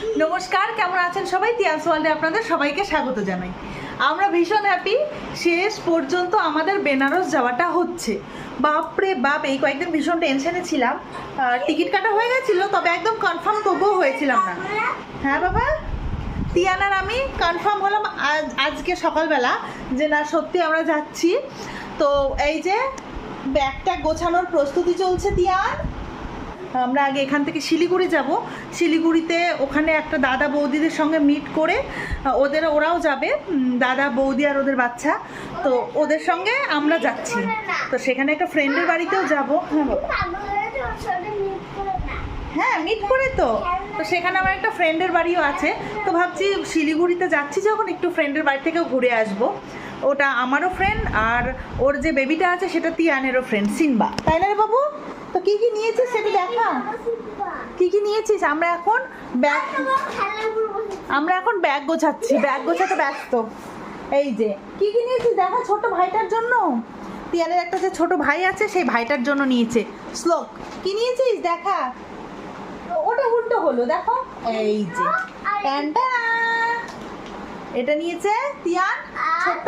নমস্কার, কেমন আছেন সবাই? তিয়াস ওয়ার্ল্ডে আপনাদের সবাইকে স্বাগত জানাই। আমরা ভীষণ হ্যাপি শেষ পর্যন্ত আমাদের বেনারস যাওয়াটা হচ্ছে। বাপরে বাপ, এই কয়েকদিন ভীষণ টেনশনে ছিলাম। টিকিট কাটা হয়ে গেছিল, তবে একদম কনফার্ম তবুও হয়েছিলাম না। হ্যাঁ বাবা? তিয়ানার আমি কনফার্ম হলাম আজ, আজকে সকালবেলা যে না, সত্যি আমরা যাচ্ছি। তো এই যে, ব্যাগটা গোছানোর প্রস্তুতি চলছে, তিয়ান। আমরা আগে এখান থেকে শিলিগুড়ি যাব। শিলিগুড়িতে ওখানে একটা দাদা বৌদিদের সঙ্গে মিট করে ওদের, ওরাও যাবে। দাদা বৌদি আর ওদের বাচ্চা। তো ওদের সঙ্গে আমরা যাচ্ছি। তো সেখানে একটা ফ্রেন্ডের বাড়িতেও যাব। হ্যাঁ। হ্যাঁ মিট করে তো। তো সেখানে আমার একটা ফ্রেন্ডের বাড়িও আছে। তো ভাবছি শিলিগুড়িতে যাচ্ছি যখন, একটু ফ্রেন্ডের বাড়ি থেকেও ঘুরে আসব। ওটা আমারও ফ্রেন্ড আর ওর যে বেবিটা আছে সেটা তিয়ানেরও ফ্রেন্ড সিনবা তাই না রে বাবু? তো কি কি নিয়েছিস সেটা দেখা। কি কি নিয়েছিস? আমরা এখন ব্যাগ আমরা এখন ব্যাগ গোছাচ্ছি। ব্যাগ গোছাতে ব্যস্ত। এই যে কি কি নিয়েছিস দেখা ছোট ভাইটার জন্য? তিয়ানের একটা যে ছোট ভাই আছে সেই ভাইটার জন্য নিয়েছে। শ্লোক। কি নিয়েছিস দেখা? ওটা উল্টো হলো দেখো। এই যে। এটা নিয়েছে তিয়ান। ছোট্ট?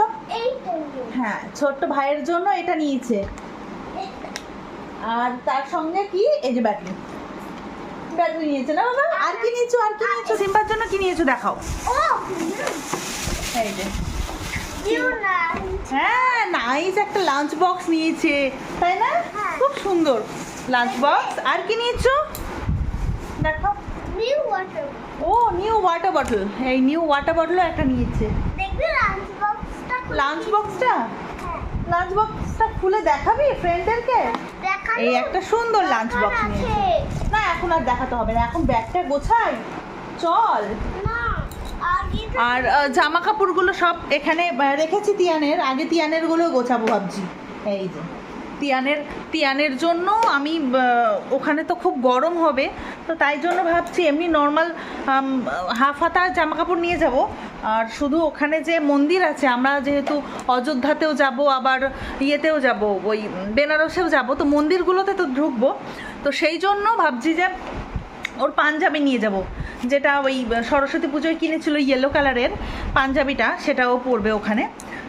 হ্যাঁ ছোট্ট ভাইয়ের জন্য এটা নিয়েছে। আর তার সঙ্গে কি? এই যে ব্যাটারি। ব্যাটারি নিয়েছে না বাবা? আর কি নিয়েছো আর কি নিয়েছো? সিম্বার জন্য কি নিয়েছো দেখাও। এই যে। হ্যাঁ নাইস একটা লাঞ্চ বক্স নিয়েছে তাই না? হ্যাঁ। খুব সুন্দর। লাঞ্চ বক্স আর কি নিয়েছো? দেখো ও নিউ ওয়াটার বটল। এই নিউ ওয়াটার বটলও একটা নিয়েছে। লাঞ্চ বক্সটা লাঞ্চ বক্সটা খুলে দেখাবি ফ্রেন্ডদেরকে এই একটা সুন্দর লাঞ্চ বক্স না এখন আর দেখাতে হবে না। এখন ব্যাগটা গোছাই। চল। আর জামা কাপড়গুলো সব এখানে রেখেছি তিয়ানের। আগে তিয়ানেরগুলো গোছাবো ভাবছি। এই যে। তিয়ানের তিয়ানের জন্য আমি ওখানে তো খুব গরম হবে, তো তাই জন্য ভাবছি এমনি নর্মাল হাফ হাতা জামা কাপড় নিয়ে যাব। আর শুধু ওখানে যে মন্দির আছে, আমরা যেহেতু অযোধ্যাতেও যাব, আবার ইয়েতেও যাব, ওই বেনারসেও যাব, তো মন্দিরগুলোতে তো ঢুকবো। তো সেই জন্য ভাবছি যে ওর পাঞ্জাবি নিয়ে যাব, যেটা ওই সরস্বতী পুজোয় কিনেছিল ইয়েলো কালারের পাঞ্জাবিটা, সেটাও পরবে ওখানে।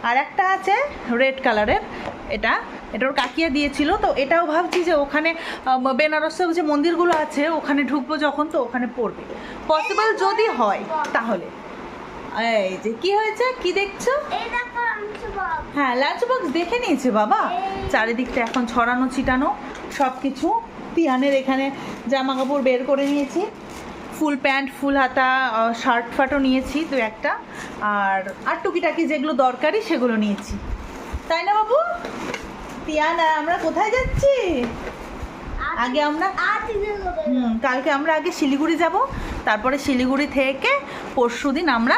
আর একটা আছে রেড কালারের এটা এটা ওর কাকিয়া দিয়েছিল তো এটাও ভাবছি যে ওখানে আম, বেনারসেও যে মন্দিরগুলো আছে ওখানে ঢুকবো যখন তো ওখানে পড়বে। পসিবল যদি হয় তাহলে। এই যে কি হয়েছে? কি দেখছ? হ্যাঁ লাঞ্চ বক্স দেখে নিয়েছে বাবা। চারিদিকটা এখন ছড়ানো ছিটানো সব কিছু তিয়ানের এখানে জামা কাপড় বের করে নিয়েছি। ফুল প্যান্ট ফুল হাতা শার্ট ফাটও নিয়েছি দু একটা। আর আর টুকিটাকি যেগুলো দরকারি সেগুলো নিয়েছি। তাই না বাবু? তিয়ান আমরা কোথায় যাচ্ছি? আগে আমরা হুম কালকে আমরা আগে শিলিগুড়ি যাব তারপরে শিলিগুড়ি থেকে পরশু দিন আমরা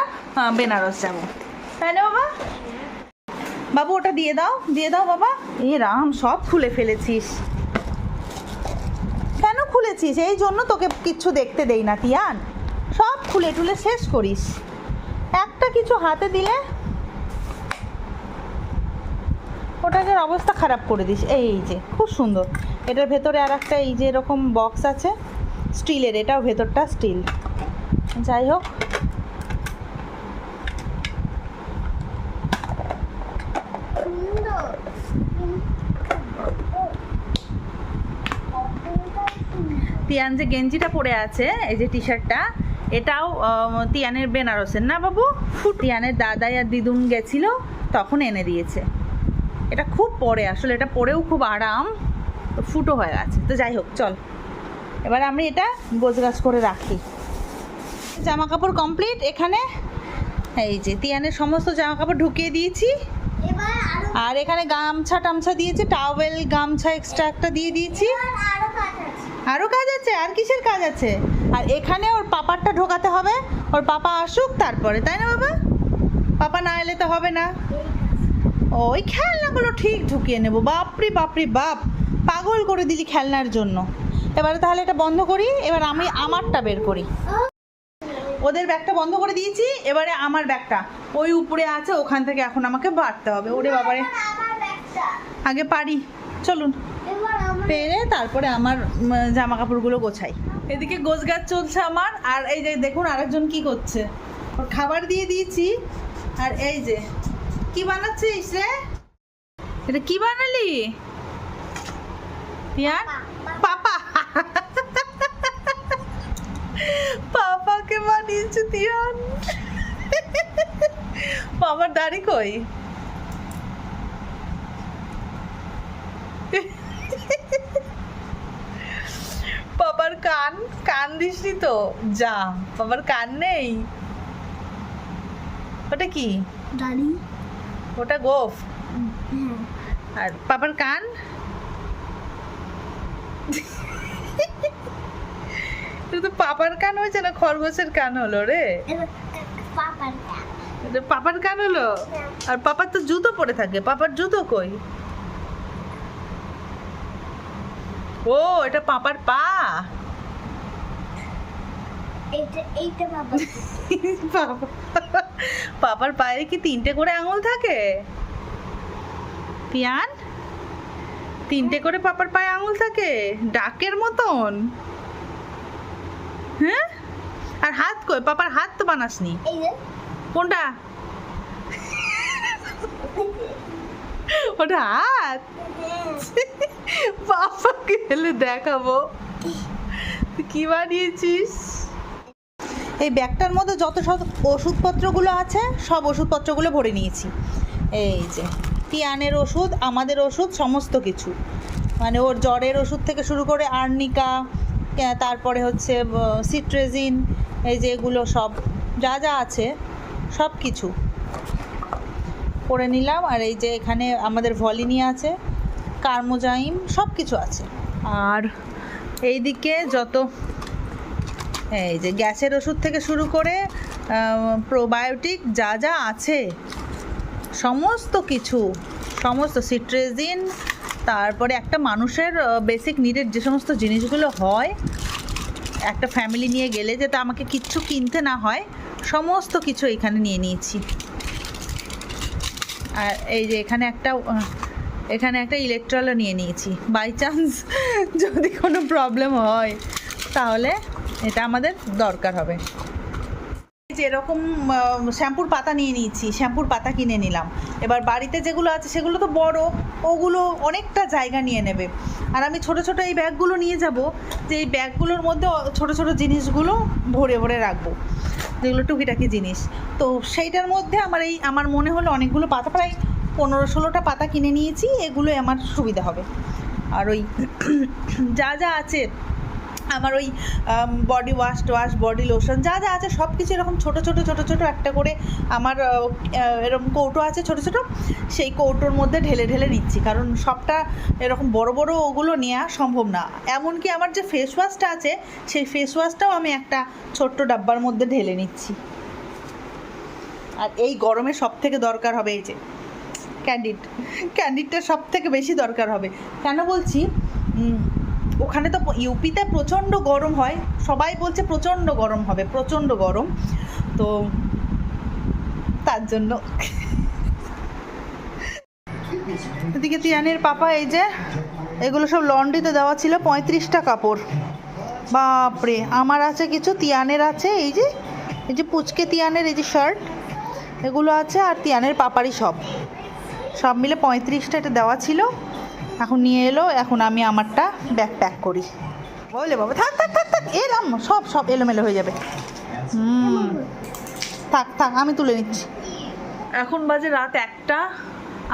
বেনারস যাব। তাই না বাবা? বাবু ওটা দিয়ে দাও দিয়ে দাও বাবা। এ রাম সব খুলে ফেলেছিস। কেন খুলেছিস? এই জন্য তোকে কিচ্ছু দেখতে দেই না তিয়ান। সব খুলে টুলে শেষ করিস। একটা কিছু হাতে দিলে ওটাকে অবস্থা খারাপ করে দিস। এই যে, খুব সুন্দর। এটার ভেতরে আর একটা এই যে এরকম বক্স আছে, স্টিলের, এটাও ভেতরটা স্টিল যাই হোক। তিয়ান যে গেঞ্জিটা পরে আছে, এই যে টি শার্টটা এটাও তিয়ানের বেনারসের। না বাবু? তিয়ানের দাদাই আর দিদুন গেছিল, তখন এনে দিয়েছে। এটা খুব পরে আসলে এটা পরেও খুব আরাম ফুটো হয়ে গেছে। তো যাই হোক চল। এবার আমি এটা গোছগাছ করে রাখি। জামা কাপড় কমপ্লিট এখানে এই যে তিয়ানের সমস্ত জামা কাপড় ঢুকিয়ে দিয়েছি। আর এখানে গামছা টামছা দিয়েছি টাওয়েল গামছা এক্সট্রা একটা দিয়ে দিয়েছি। আরও কাজ আছে। আর কিসের কাজ আছে? আর এখানে ওর পাপারটা ঢোকাতে হবে ওর পাপা আসুক তারপরে তাই না বাবা? পাপা না এলে তো হবে না। ওই খেলনাগুলো ঠিক ঢুকিয়ে নেব। বাপরি বাপরি, বাপ। পাগল করে দিলি খেলনার জন্য। এবারে তাহলে এটা বন্ধ করি, এবার আমি আমারটা বের করি। ওদের ব্যাগটা বন্ধ করে দিয়েছি, এবারে আমার ব্যাগটা। ওই উপরে আছে, ওখান থেকে এখন আমাকে বাড়তে হবে। ওরে বাবারে। আগে পারি। চলুন। পেরে তারপরে আমার জামা কাপড়গুলো গোছাই। এদিকে গোছ গাছ চলছে আমার, আর এই যে দেখুন আরেকজন কি করছে। খাবার দিয়ে দিয়েছি, আর এই যে কি বানাচ্ছিস রে? এটা কি বানালি? তিয়ান? পাপা। পাপাকে বানিয়েছে তিয়ান। বাবার দাড়ি কই? বাবার কান? কান দিসনি তো। যা, বাবার কান নেই। ওটা কি? দাড়ি। ওটা গোফ। আর পাপার কান? তো পাপার কান হয়েছে না খরগোশের কান হলো রে? পাপার কান হলো? আর পাপার তো জুতো পরে থাকে। পাপার জুতো কই? ও এটা পাপার পা। এইটা এইটা বাবা, পাপার পায়ে কি তিনটে করে আঙুল থাকে? পিয়ান? তিনটে করে পাপার পায়ে আঙুল থাকে? ডাকের মতন। হ্যাঁ? আর হাত কই? পাপার হাত তো বানাসনি। কোনটা? ওটা হাত? বাবাকে এলে দেখাবো। কি বানিয়েছিস? এই ব্যাগটার মধ্যে যত সব ওষুধপত্রগুলো আছে, সব ওষুধপত্রগুলো ভরে নিয়েছি। এই যে, টিয়ানের ওষুধ, আমাদের ওষুধ, সমস্ত কিছু। মানে ওর জ্বরের ওষুধ থেকে শুরু করে আর্নিকা তারপরে হচ্ছে সিট্রেজিন, এই যে এগুলো সব, যা যা আছে, সব কিছু করে নিলাম। আর এই যে এখানে আমাদের ভলিনি আছে, কার্মোজাইম, সব কিছু আছে। আর এইদিকে যত এই যে গ্যাসের ওষুধ থেকে শুরু করে প্রোবায়োটিক যা যা আছে, সমস্ত কিছু, সমস্ত সিট্রেজিন তারপরে একটা মানুষের বেসিক নিডেড যে সমস্ত জিনিসগুলো হয়, একটা ফ্যামিলি নিয়ে গেলে যাতে আমাকে কিচ্ছু কিনতে না হয়, সমস্ত কিছু এখানে নিয়ে নিয়েছি। আর এই যে এখানে একটা এখানে একটা ইলেকট্রলও নিয়ে নিয়েছি। বাই চান্স যদি কোনো প্রবলেম হয়, তাহলে এটা আমাদের দরকার হবে। এই যে এরকম শ্যাম্পুর পাতা নিয়ে নিয়েছি, শ্যাম্পুর পাতা কিনে নিলাম। এবার বাড়িতে যেগুলো আছে, সেগুলো তো বড়, ওগুলো অনেকটা জায়গা নিয়ে নেবে। আর আমি ছোট ছোট এই ব্যাগগুলো নিয়ে যাব, যে এই ব্যাগগুলোর মধ্যে ছোট ছোট জিনিসগুলো ভরে ভরে রাখব, যেগুলো টুকিটাকি জিনিস। তো সেইটার মধ্যে আমার এই, আমার মনে হলো অনেকগুলো পাতা, প্রায় পনেরো ষোলোটা পাতা কিনে নিয়েছি এগুলো আমার সুবিধা হবে। আর ওই যা যা আছে আমার ওই body wash wash body lotion যা যা আছে সব কিছু এরকম ছোটো ছোটো ছোটো ছোটো একটা করে আমার এরকম কৌটো আছে ছোটো ছোটো, সেই কৌটোর মধ্যে ঢেলে ঢেলে নিচ্ছি। কারণ সবটা এরকম বড় বড় ওগুলো নেওয়া সম্ভব না। এমনকি আমার যে ফেস ওয়াশটা আছে, সেই ফেস ওয়াশটাও আমি একটা ছোট্ট ডাব্বার মধ্যে ঢেলে নিচ্ছি। আর এই গরমে সব থেকে দরকার হবে এই যে ক্যান্ডিড ক্যান্ডিডটা সব থেকে বেশি দরকার হবে। কেন বলছি? ওখানে তো ইউপিতে প্রচণ্ড গরম হয়, সবাই বলছে প্রচণ্ড গরম হবে, প্রচণ্ড গরম। তো তার জন্য এদিকে তিয়ানের পাপা এই যে, এগুলো সব লন্ড্রিতে দেওয়া ছিল পঁয়ত্রিশটা কাপড়। বাপরে, আমার আছে কিছু, তিয়ানের আছে, এই যে এই যে পুচকে তিয়ানের এই যে শার্ট এগুলো আছে আর তিয়ানের পাপারই সব। সব মিলে পঁয়ত্রিশটা এটা দেওয়া ছিল। এখন নিয়ে এলো, এখন আমি আমারটা ব্যাগ প্যাক করি। বলে বাবা, থাক থাক থাক থাক, এলাম, সব সব এলোমেলো হয়ে যাবে। হুম, থাক থাক, আমি তুলে নিচ্ছি। এখন বাজে রাত একটা,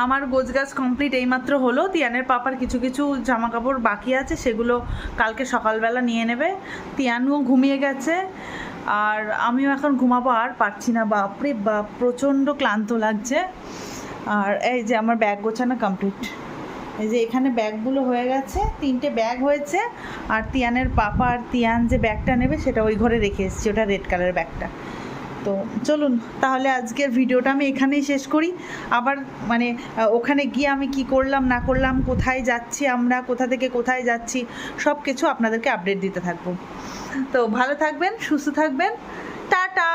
আমার গোছগাছ কমপ্লিট এইমাত্র হলো, তিয়ানের পাপার কিছু কিছু জামা কাপড় বাকি আছে, সেগুলো কালকে সকালবেলা নিয়ে নেবে। তিয়ানও ঘুমিয়ে গেছে, আর আমিও এখন ঘুমাবো, আর পারছি না, বাপরে বাপ, প্রচণ্ড ক্লান্ত লাগছে। আর এই যে আমার ব্যাগ গোছানো কমপ্লিট এই যে এখানে ব্যাগগুলো হয়ে গেছে, তিনটে ব্যাগ হয়েছে, আর তিয়ানের পাপা আর তিয়ান যে ব্যাগটা নেবে সেটা ওই ঘরে রেখে এসেছি, ওটা রেড কালারের ব্যাগটা। তো চলুন, তাহলে আজকের ভিডিওটা আমি এখানেই শেষ করি। আবার মানে ওখানে গিয়ে আমি কি করলাম, না করলাম, কোথায় যাচ্ছি আমরা, কোথা থেকে কোথায় যাচ্ছি সব কিছু আপনাদেরকে আপডেট দিতে থাকব। তো ভালো থাকবেন, সুস্থ থাকবেন, টাটা!